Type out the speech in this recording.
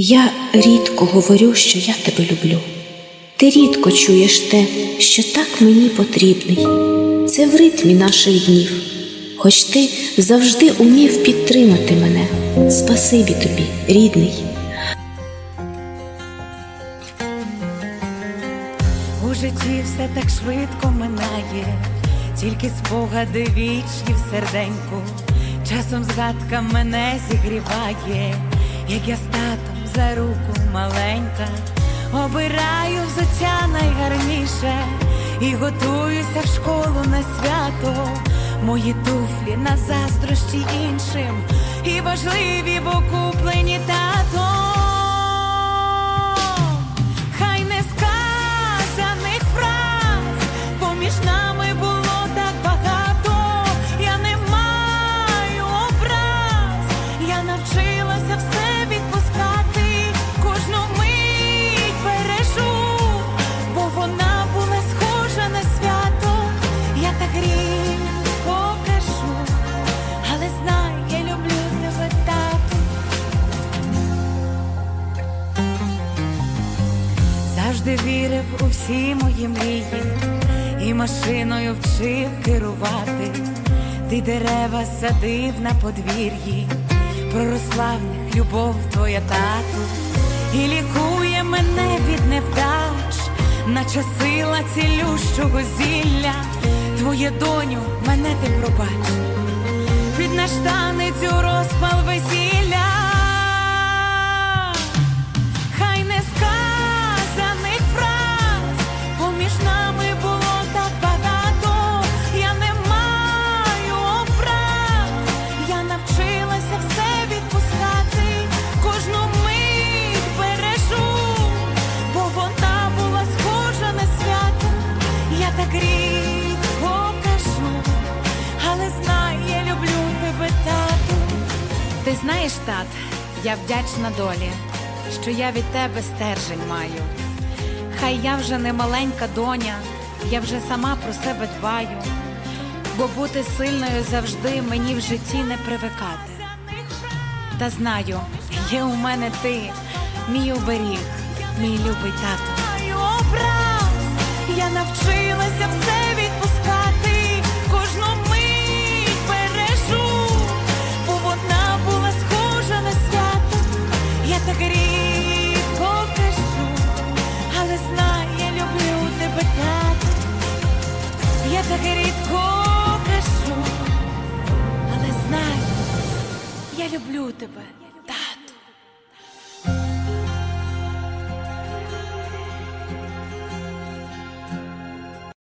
Я рідко говорю, що я тебе люблю. Ти рідко чуєш те, що так мені потрібний. Це в ритмі наших днів, хоч ти завжди умів підтримати мене. Спасибі тобі, рідний. У житті все так швидко минає, тільки спогади вічні в серденьку. Часом згадка мене зігріває, як я з за руку маленька. Обираю взуття найгарніше і готуюся в школу на свято. Мої туфлі на заздрощі іншим, і важливі, бо куплені татом. Хай не сказаних Завжди вірив у всі мої мрії, і машиною вчив керувати. Ти дерева садив на подвір'ї, проросла в них любов твоя тату, і лікує мене від невдач, наче сила цілющого зілля. Твоє доню, мене ти пробач, під наш танець у розпал весілля. Знаєш, тат, я вдячна долі, що я від тебе стержень маю. Хай я вже не маленька доня, я вже сама про себе дбаю, бо бути сильною завжди мені в житті не привикати. Та знаю, є у мене ти, мій оберіг, мій любий тато. я навчилася все відпускати, Я таке рідко кажу, але знай, я люблю тебе.